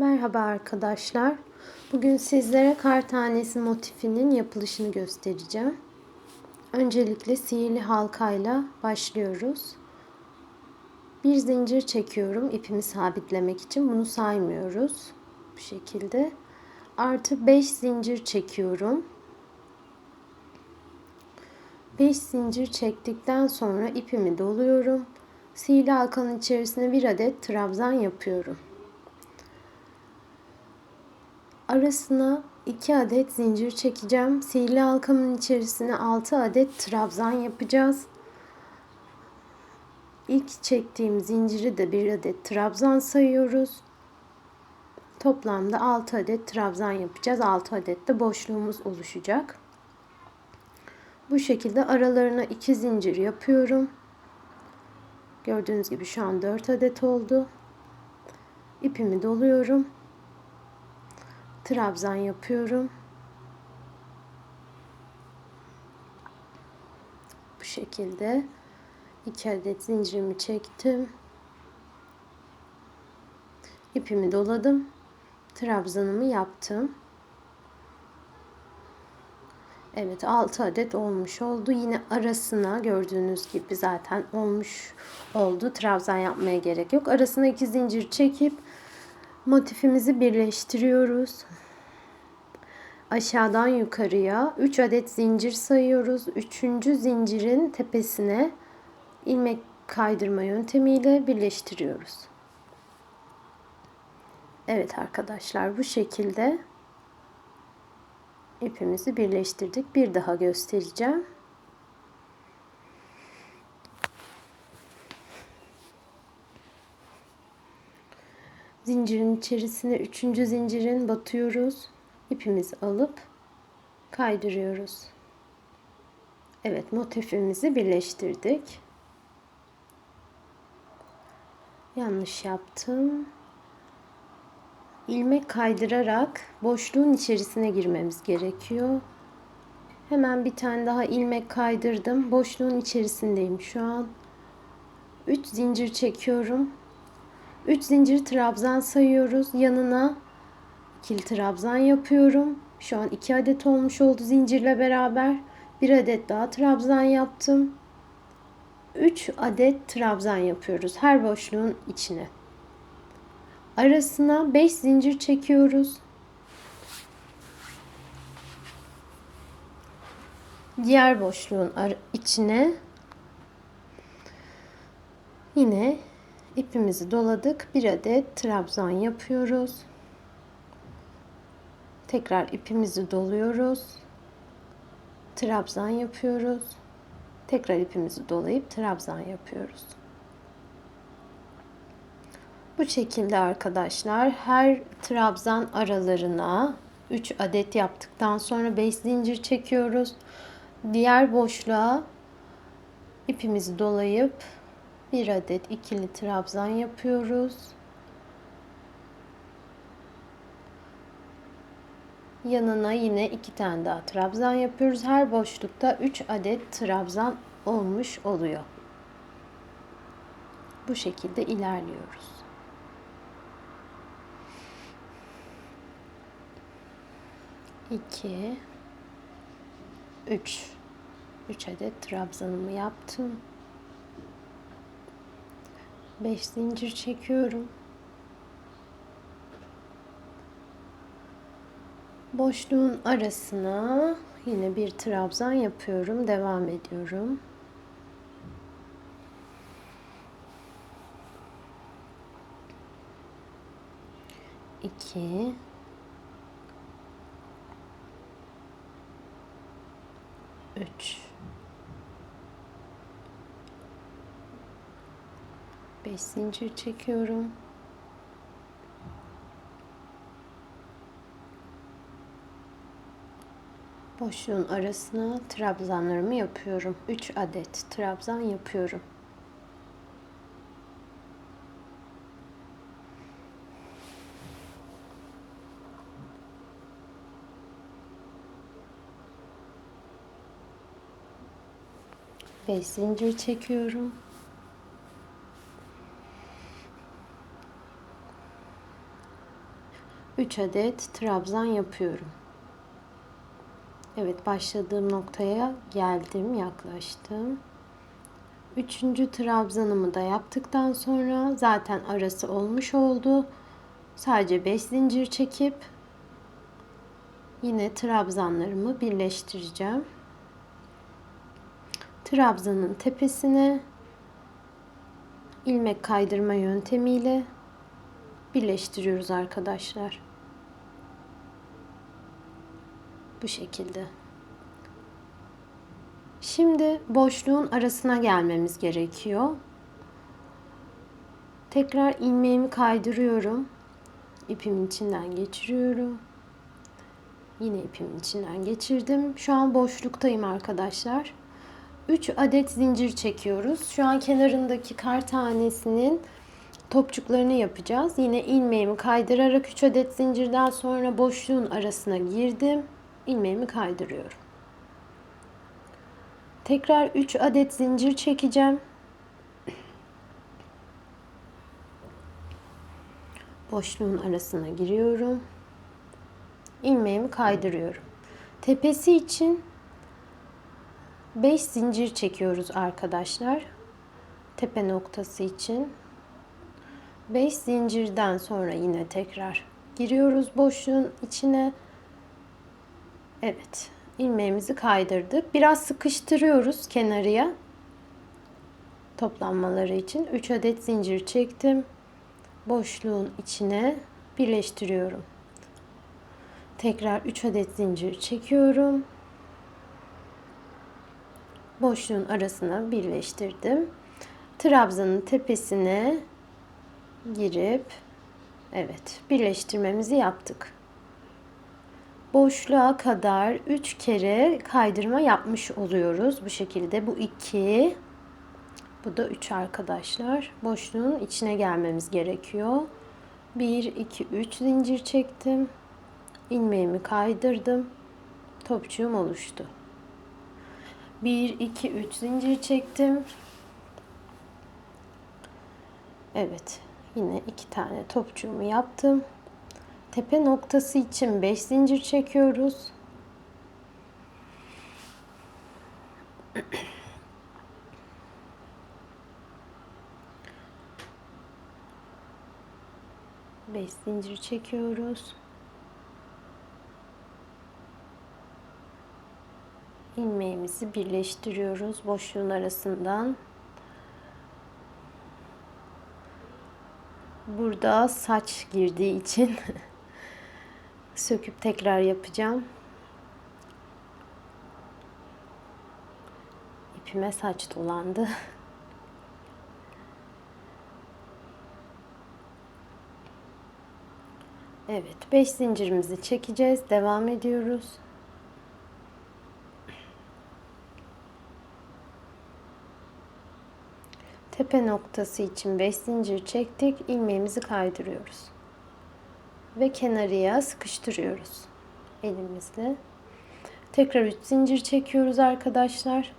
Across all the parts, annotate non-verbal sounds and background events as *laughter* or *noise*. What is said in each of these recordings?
Merhaba arkadaşlar. Bugün sizlere kar tanesi motifinin yapılışını göstereceğim. Öncelikle sihirli halkayla başlıyoruz. Bir zincir çekiyorum ipimi sabitlemek için. Bunu saymıyoruz. Bu şekilde. Artı 5 zincir çekiyorum. 5 zincir çektikten sonra ipimi doluyorum. Sihirli halkanın içerisine bir adet trabzan yapıyorum. Arasına 2 adet zincir çekeceğim. Sihirli halkamın içerisine 6 adet trabzan yapacağız. İlk çektiğim zinciri de bir adet trabzan sayıyoruz. Toplamda 6 adet trabzan yapacağız. 6 adet de boşluğumuz oluşacak. Bu şekilde aralarına 2 zincir yapıyorum. Gördüğünüz gibi şu an 4 adet oldu. İpimi doluyorum. Trabzan yapıyorum. Bu şekilde 2 adet zincirimi çektim. İpimi doladım. Trabzanımı yaptım. Evet 6 adet olmuş oldu. Yine arasına gördüğünüz gibi zaten olmuş oldu. Trabzan yapmaya gerek yok. Arasına iki zincir çekip motifimizi birleştiriyoruz. Aşağıdan yukarıya 3 adet zincir sayıyoruz. 3. zincirin tepesine ilmek kaydırma yöntemiyle birleştiriyoruz. Evet arkadaşlar bu şekilde ipimizi birleştirdik. Bir daha göstereceğim. Zincirin içerisine üçüncü zincirin batıyoruz. İpimizi alıp kaydırıyoruz. Evet motifimizi birleştirdik. Yanlış yaptım ilmek kaydırarak boşluğun içerisine girmemiz gerekiyor. Hemen bir tane daha ilmek kaydırdım. Boşluğun içerisindeyim şu an. 3 zincir çekiyorum. 3 zincir trabzan sayıyoruz. Yanına ikili trabzan yapıyorum. Şu an 2 adet olmuş oldu zincirle beraber. Bir adet daha trabzan yaptım. 3 adet trabzan yapıyoruz her boşluğun içine. Arasına 5 zincir çekiyoruz. Diğer boşluğun içine yine ipimizi doladık. Bir adet trabzan yapıyoruz. Tekrar ipimizi doluyoruz. Trabzan yapıyoruz. Tekrar ipimizi dolayıp trabzan yapıyoruz. Bu şekilde arkadaşlar her trabzan aralarına 3 adet yaptıktan sonra 5 zincir çekiyoruz. Diğer boşluğa ipimizi dolayıp bir adet ikili trabzan yapıyoruz. Yanına yine iki tane daha trabzan yapıyoruz. Her boşlukta 3 adet trabzan olmuş oluyor. Bu şekilde ilerliyoruz. 2 3 3 adet trabzanımı yaptım. 5 zincir çekiyorum. Boşluğun arasına yine bir trabzan yapıyorum. Devam ediyorum. İki, 3 5 zincir çekiyorum. Boşluğun arasına trabzanlarımı yapıyorum. 3 adet trabzan yapıyorum. ve zincir çekiyorum. 3 adet trabzan yapıyorum. Evet başladığım noktaya geldim, yaklaştım. Üçüncü trabzanımı da yaptıktan sonra zaten arası olmuş oldu. Sadece 5 zincir çekip yine trabzanlarımı birleştireceğim. Trabzanın tepesine ilmek kaydırma yöntemiyle birleştiriyoruz arkadaşlar. Bu şekilde. Şimdi boşluğun arasına gelmemiz gerekiyor. Tekrar ilmeğimi kaydırıyorum. İpimin içinden geçiriyorum. Yine ipimin içinden geçirdim. Şu an boşluktayım arkadaşlar. 3 adet zincir çekiyoruz. Şu an kenarındaki kar tanesinin topçuklarını yapacağız. Yine ilmeğimi kaydırarak 3 adet zincirden sonra boşluğun arasına girdim. İlmeğimi kaydırıyorum. Tekrar 3 adet zincir çekeceğim. Boşluğun arasına giriyorum. İlmeğimi kaydırıyorum. Tepesi için 5 zincir çekiyoruz arkadaşlar. Tepe noktası için. 5 zincirden sonra yine tekrar giriyoruz boşluğun içine. Evet, ilmeğimizi kaydırdık. Biraz sıkıştırıyoruz kenarıya. Toplanmaları için 3 adet zincir çektim. Boşluğun içine birleştiriyorum. Tekrar 3 adet zincir çekiyorum. Boşluğun arasına birleştirdim. Trabzanın tepesine girip evet birleştirmemizi yaptık. Boşluğa kadar 3 kere kaydırma yapmış oluyoruz. Bu şekilde bu 2 bu da 3 arkadaşlar. Boşluğun içine gelmemiz gerekiyor. 1 2 3 zincir çektim. ilmeğimi kaydırdım. Topçuğum oluştu. 1 2 3 zincir çektim. Evet. Yine iki tane topçuğumu yaptım. Tepe noktası için 5 zincir çekiyoruz. Beş zincir çekiyoruz. ilmeğimizi birleştiriyoruz boşluğun arasından. Burada saç girdiği için *laughs* söküp tekrar yapacağım. İpime saç dolandı. *laughs* Evet, 5 zincirimizi çekeceğiz. Devam ediyoruz. tepe noktası için 5 zincir çektik. ilmeğimizi kaydırıyoruz. Ve kenarıya sıkıştırıyoruz elimizle. Tekrar 3 zincir çekiyoruz arkadaşlar.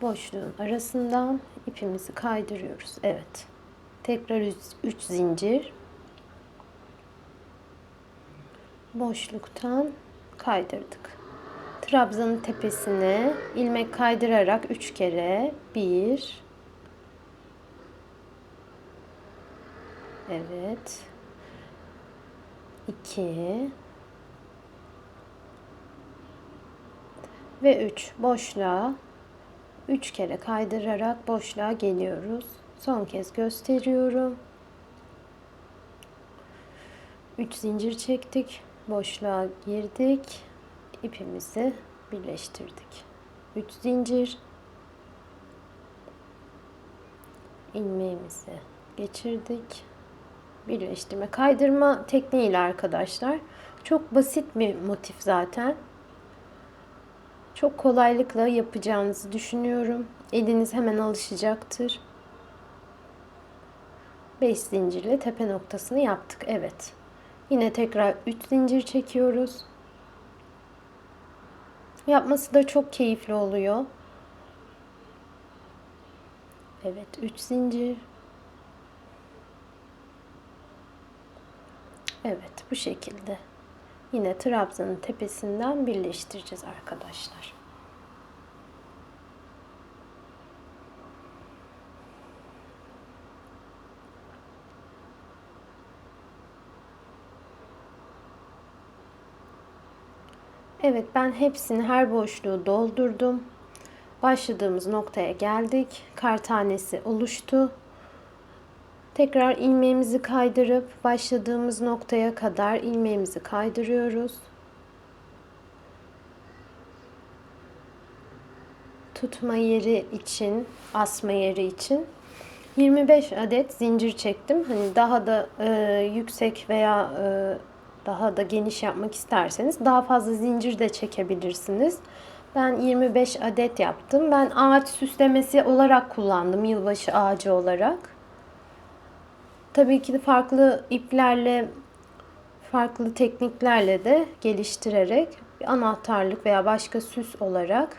Boşluğun arasından ipimizi kaydırıyoruz. Evet. Tekrar 3 zincir. Boşluktan kaydırdık. Trabzanın tepesine ilmek kaydırarak 3 kere 1 Evet. 2 ve 3 boşluğa 3 kere kaydırarak boşluğa geliyoruz. Son kez gösteriyorum. 3 zincir çektik. Boşluğa girdik ipimizi birleştirdik. 3 zincir ilmeğimizi geçirdik. Birleştirme, kaydırma tekniğiyle arkadaşlar. Çok basit bir motif zaten. Çok kolaylıkla yapacağınızı düşünüyorum. Eliniz hemen alışacaktır. 5 zincirle tepe noktasını yaptık. Evet. Yine tekrar 3 zincir çekiyoruz. Yapması da çok keyifli oluyor. Evet 3 zincir. Evet bu şekilde. Yine trabzanın tepesinden birleştireceğiz arkadaşlar. Evet ben hepsini her boşluğu doldurdum. Başladığımız noktaya geldik. Kar tanesi oluştu. Tekrar ilmeğimizi kaydırıp başladığımız noktaya kadar ilmeğimizi kaydırıyoruz. Tutma yeri için, asma yeri için 25 adet zincir çektim. Hani daha da e, yüksek veya e, daha da geniş yapmak isterseniz daha fazla zincir de çekebilirsiniz. Ben 25 adet yaptım. Ben ağaç süslemesi olarak kullandım. Yılbaşı ağacı olarak. Tabii ki de farklı iplerle, farklı tekniklerle de geliştirerek bir anahtarlık veya başka süs olarak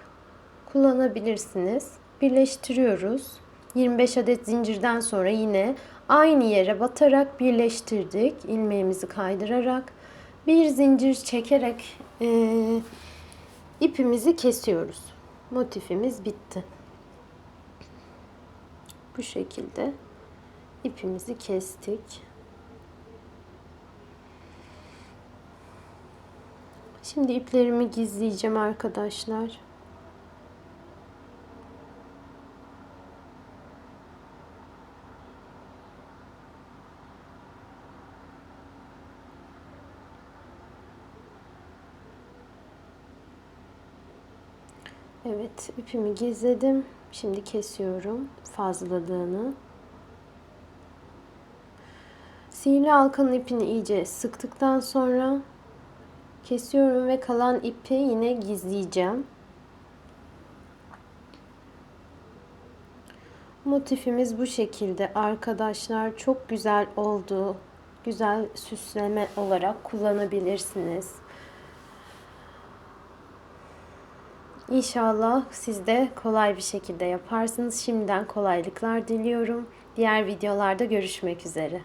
kullanabilirsiniz. Birleştiriyoruz. 25 adet zincirden sonra yine aynı yere batarak birleştirdik. ilmeğimizi kaydırarak bir zincir çekerek e, ipimizi kesiyoruz. Motifimiz bitti. Bu şekilde ipimizi kestik. Şimdi iplerimi gizleyeceğim arkadaşlar. Evet, ipimi gizledim. Şimdi kesiyorum fazlalığını. Sihirli halkanın ipini iyice sıktıktan sonra kesiyorum ve kalan ipi yine gizleyeceğim. Motifimiz bu şekilde arkadaşlar. Çok güzel oldu. Güzel süsleme olarak kullanabilirsiniz. İnşallah siz de kolay bir şekilde yaparsınız. Şimdiden kolaylıklar diliyorum. Diğer videolarda görüşmek üzere.